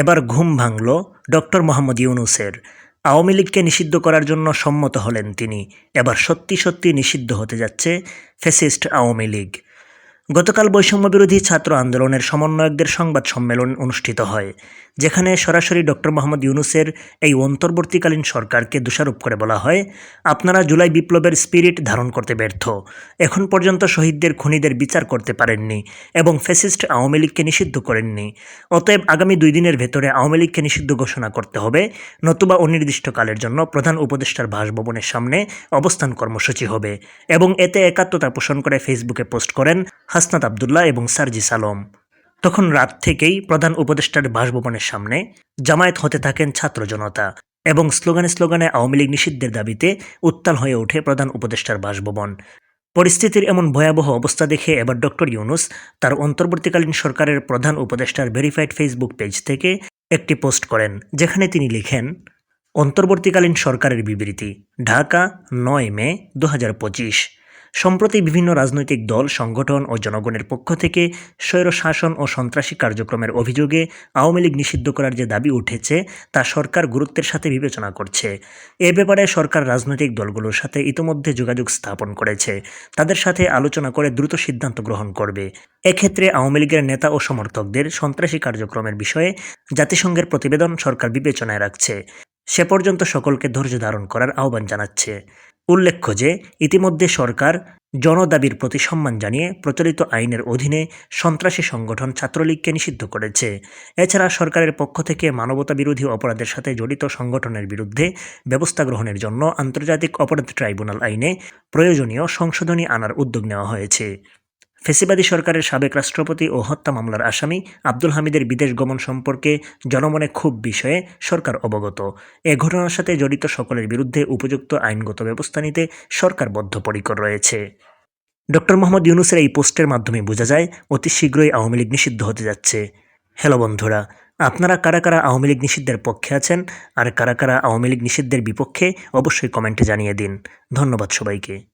এবার ঘুম ভাঙল ডক্টর মোহাম্মদ ইউনুসের। আওয়ামী লীগকে নিষিদ্ধ করার জন্য সম্মত হলেন তিনি। এবার সত্যি সত্যি নিষিদ্ধ হতে যাচ্ছে ফেসিস্ট আওয়ামী লীগ। গতকাল বৈষম্য বিরোধী ছাত্র আন্দোলনের সমন্বয়কদের সংবাদ সম্মেলন অনুষ্ঠিত হয়, যেখানে সরাসরি ডক্টর মোহাম্মদ ইউনুসের এই অন্তর্বর্তীকালীন সরকারকে দোষারোপ করে বলা হয়, আপনারা জুলাই বিপ্লবের স্পিরিট ধারণ করতে ব্যর্থ। এখন পর্যন্ত শহীদদের খুনিদের বিচার করতে পারেননি এবং ফ্যাসিস্ট আওয়ামী লীগকে নিষিদ্ধ করেননি। অতএব আগামী দুই দিনের ভেতরে আওয়ামী লীগকে নিষিদ্ধ ঘোষণা করতে হবে। নতুবা অনির্দিষ্টকালের জন্য প্রধান উপদেষ্টার বাসভবনের সামনে অবস্থান কর্মসূচি হবে এবং এতে একাত্মতা পোষণ করে ফেসবুকে পোস্ট করেন হাসনাত আবদুল্লাহ এবং সার্জিস আলম তখন রাত থেকেই প্রধান উপদেষ্টার বাসভবনের সামনে জামায়াত হতে থাকেন ছাত্র জনতা এবং স্লোগানে স্লোগানে আওয়ামী লীগ নিষিদ্ধের দাবিতে উত্তাল হয়ে ওঠে প্রধান উপদেষ্টার বাসভবন। পরিস্থিতির এমন ভয়াবহ অবস্থা দেখে এবার ডক্টর ইউনুস তার অন্তর্বর্তীকালীন সরকারের প্রধান উপদেষ্টার ভেরিফাইড ফেসবুক পেজ থেকে একটি পোস্ট করেন, যেখানে তিনি লিখেন, অন্তর্বর্তীকালীন সরকারের বিবৃতি, ঢাকা, নয় মে দু হাজার পঁচিশ। সম্প্রতি বিভিন্ন রাজনৈতিক দল, সংগঠন ও জনগণের পক্ষ থেকে স্বৈরশাসন ও সন্ত্রাসী কার্যক্রমের অভিযোগে আওয়ামী লীগ নিষিদ্ধ করার যে দাবি উঠেছে, তা সরকার গুরুত্বের সাথে বিবেচনা করছে। এ ব্যাপারে সরকার রাজনৈতিক দলগুলোর সাথে ইতোমধ্যে যোগাযোগ স্থাপন করেছে। তাদের সাথে আলোচনা করে দ্রুত সিদ্ধান্ত গ্রহণ করবে। এক্ষেত্রে আওয়ামী লীগের নেতা ও সমর্থকদের সন্ত্রাসী কার্যক্রমের বিষয়ে জাতিসংঘের প্রতিবেদন সরকার বিবেচনায় রাখছে। সে পর্যন্ত সকলকে ধৈর্য ধারণ করার আহ্বান জানাচ্ছে। উল্লেখ্য যে, ইতিমধ্যে সরকার জনদাবির প্রতি সম্মান জানিয়ে প্রচলিত আইনের অধীনে সন্ত্রাসী সংগঠন ছাত্রলীগকে নিষিদ্ধ করেছে। এছাড়া সরকারের পক্ষ থেকে মানবতা বিরোধী অপরাধের সাথে জড়িত সংগঠনের বিরুদ্ধে ব্যবস্থা গ্রহণের জন্য আন্তর্জাতিক অপরাধ ট্রাইব্যুনাল আইনে প্রয়োজনীয় সংশোধনী আনার উদ্যোগ নেওয়া হয়েছে। ফেসিবাদী সরকারের সাবেক রাষ্ট্রপতি ও হত্যা মামলার আসামি আব্দুল হামিদের বিদেশ গমন সম্পর্কে জনমনে খুব বিষয়ে সরকার অবগত। এ ঘটনার সাথে জড়িত সকলের বিরুদ্ধে উপযুক্ত আইনগত ব্যবস্থা নিতে সরকার বদ্ধপরিকর রয়েছে। ডক্টর মোহাম্মদ ইউনুসের এই পোস্টের মাধ্যমে বোঝা যায়, অতি শীঘ্রই আওয়ামী লীগ নিষিদ্ধ হতে যাচ্ছে। হ্যালো বন্ধুরা, আপনারা কারা কারা আওয়ামী লীগ নিষিদ্ধের পক্ষে আছেন আর কারা কারা আওয়ামী লীগ নিষিদ্ধের বিপক্ষে অবশ্যই কমেন্টে জানিয়ে দিন। ধন্যবাদ সবাইকে।